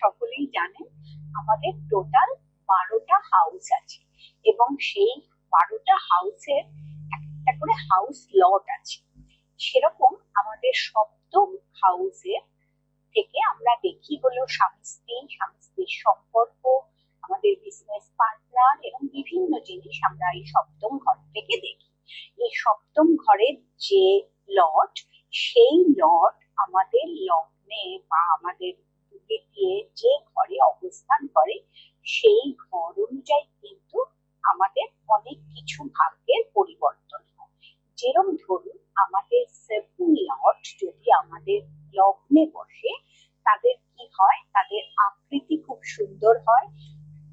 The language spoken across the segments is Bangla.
সকলেই জানেন আমাদের টোটাল বারোটা হাউস আছে। এবং সেই বারোটা হাউসের একটা করে হাউস লট আছে। সেরকম আমাদের সপ্তম হাউসের থেকে আমরা দেখি হলো স্বামী স্ত্রী, স্বামী স্ত্রীর সম্পর্ক, আমাদের বিজনেস পার্টনার এবং বিভিন্ন জিনিস আমরা এই সপ্তম ঘর থেকে দেখি। এই সপ্তম ঘরের যে লট সেই লট আমাদের লগ্নে বা আমাদের দিয়ে যে ঘরে অবস্থান করে, সেই ঘর অনুযায়ী কিন্তু আমাদের অনেক কিছু ভাগ্যের পরিবর্তন হয়। যেরম ধরুন, আমাদের সেভেন লট যদি আমাদের লগ্নে বসে, তাদের কি হয়? তাদের আকৃতি খুব সুন্দর হয়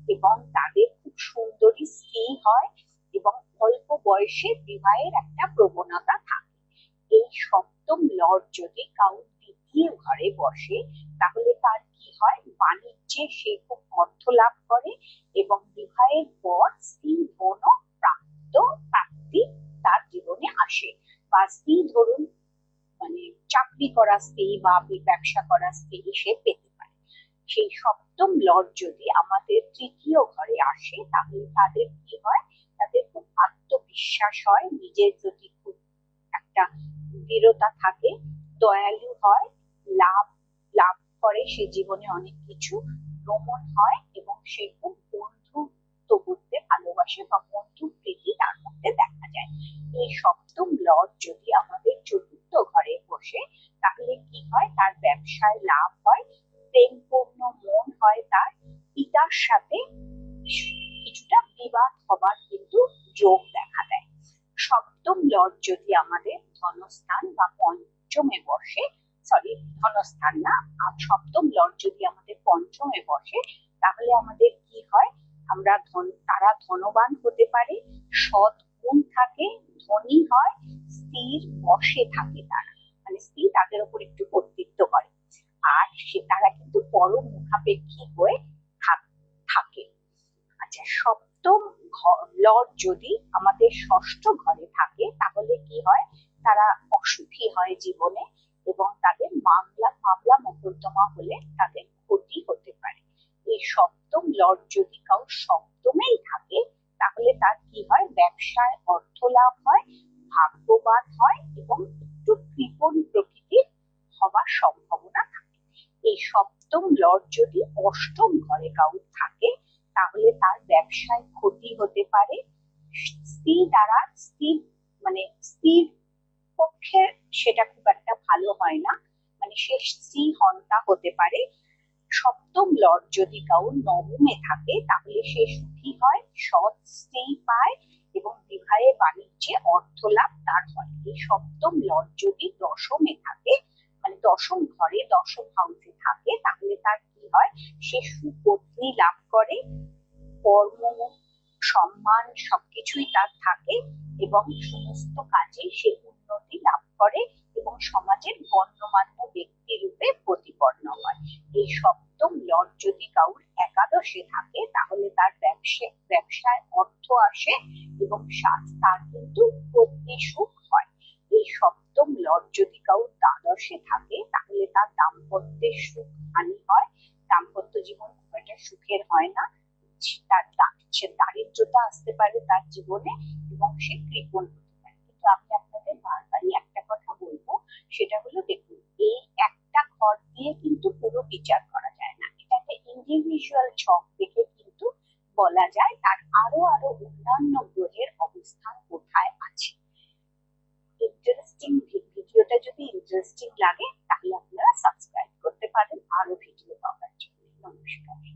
এবং তাদের খুব সুন্দরী স্ত্রী হয় এবং অল্প বয়সে বিবাহের একটা প্রবণতা থাকে। এই সপ্তম লট যদি কাউর দ্বিতীয় ঘরে বসে, তাহলে তার কি হয়? বাণিজ্যে সে খুব অর্থ লাভ করে এবং বিবাহের পর স্ত্রী ধন প্রাপ্ত প্রাপ্তি তার জীবনে আসে। বা স্ত্রী ধরুন মানে চাকরি করা স্ত্রী বা ব্যবসা করা স্ত্রী সে পেতে পারে। সেই সপ্তম লট যদি আমাদের তৃতীয় ঘরে আসে, তাহলে তাদের কি হয়? তাদের খুব আত্মবিশ্বাস হয়, নিজের একটা দৃঢ়তা থাকে, দয়ালু হয়, লাভ লাভ করে সে জীবনে অনেক কিছু, ভ্রমণ হয় এবং সে খুব বন্ধুত্ব করতে ভালোবাসে বা বন্ধু প্রীতি তার মধ্যে দেখা যায়। এই সপ্তম লট যদি আমাদের চতুর্থ ঘরে বসে, তাহলে কি হয়? তার ব্যবসায় লাভ হয়, প্রেমপূর্ণ মন হয় তার, পিতার সাথে কিছুটা বিবাদ হবার কিন্তু যোগ দেখা দেয়। সপ্তম লট যদি আমাদের ধনস্থান বা পঞ্চমে বসে সরি ধনস্থান না, আর সপ্তম লট যদি আমাদের পঞ্চমে বসে তাহলে আমাদের কি হয়? আমরা ধন, তারা ধনবান হতে পারে, সৎ গুণ থাকে, ধনী হয় স্ত্রীর বসে থাকে তারা। মানে স্ত্রী তাদের উপর একটু কর্তৃত্ব করে। আর সে, তারা কিন্তু পরম মুখাপেক্ষী হয়ে থাকে। আচ্ছা সপ্তম লর্ড যদি আমাদের ষষ্ঠ ঘরে থাকে, তাহলে কি হয়? তারা অসুখী হয় জীবনে এবং তাদের মামলা মামলা মোকদ্দমা হলে তাদের ক্ষতি হতে পারে। এই সপ্তম লর্ড যদি কাউ সপ্তমেই থাকে, তাহলে তার কি হয়? ব্যবসায় অর্থ লাভ হয়, ভাগ্যবান হয় এবং একটু কৃপণ প্রকৃতির হবার সম্ভাবনা থাকে। এই সপ্তম লর্ড যদি অষ্টম ঘরে কাউ থাকে, তাহলে তার ব্যবসায় ক্ষতি হতে পারে। স্ত্রী দ্বারা স্ত্রী মানে স্ত্রীর পক্ষে সেটা খুব একটা ভালো হয় না। মানে সে স্ত্রী হন্তা হতে পারে। সপ্তম লর্ড যদি কাউ নবমে থাকে, তাহলে সে সুখী হয়, সৎ স্ত্রী পায় এবং বিবাহে বাণিজ্যে অর্থ লাভ তার হয়। এই সপ্তম লর্ড যদি দশমে থাকে মানে দশম ঘরে, দশম হাউসে থাকে, তাহলে তার কি হয়? সে সুপত্নী লাভ করে, কর্ম, সম্মান সবকিছুই তার থাকে এবং সমস্ত কাজে সে করে এবং সমাজের গণ্যমান্য ব্যক্তি রূপে প্রতিপন্ন হয়। এই সপ্তম লট যদি কাউর একাদশে থাকে, তাহলে তার ব্যবসা, ব্যবসায় অর্থ আসে এবং তার কিন্তু পত্নী সুখ হয়। এই সপ্তম লট যদি কাউর দ্বাদশে থাকে, তাহলে তার দাম্পত্যের সুখ হানি হয়। দাম্পত্য জীবন খুব একটা সুখের হয় না। তার দারিদ্রতা আসতে পারে তার জীবনে এবং সে কৃপণ কোনো বিচার করা যায় না। এটা একটা ইন্ডিভিজুয়াল ছক দেখে কিন্তু বলা যায় তার আরও আরও অন্যান্য গ্রহের অবস্থান কোথায় আছে। ইন্টারেস্টিং ভিডিওটা যদি ইন্টারেস্টিং লাগে, তাহলে আপনারা সাবস্ক্রাইব করতে পারেন। আরও ভিডিও পাওয়ার জন্য। নমস্কার।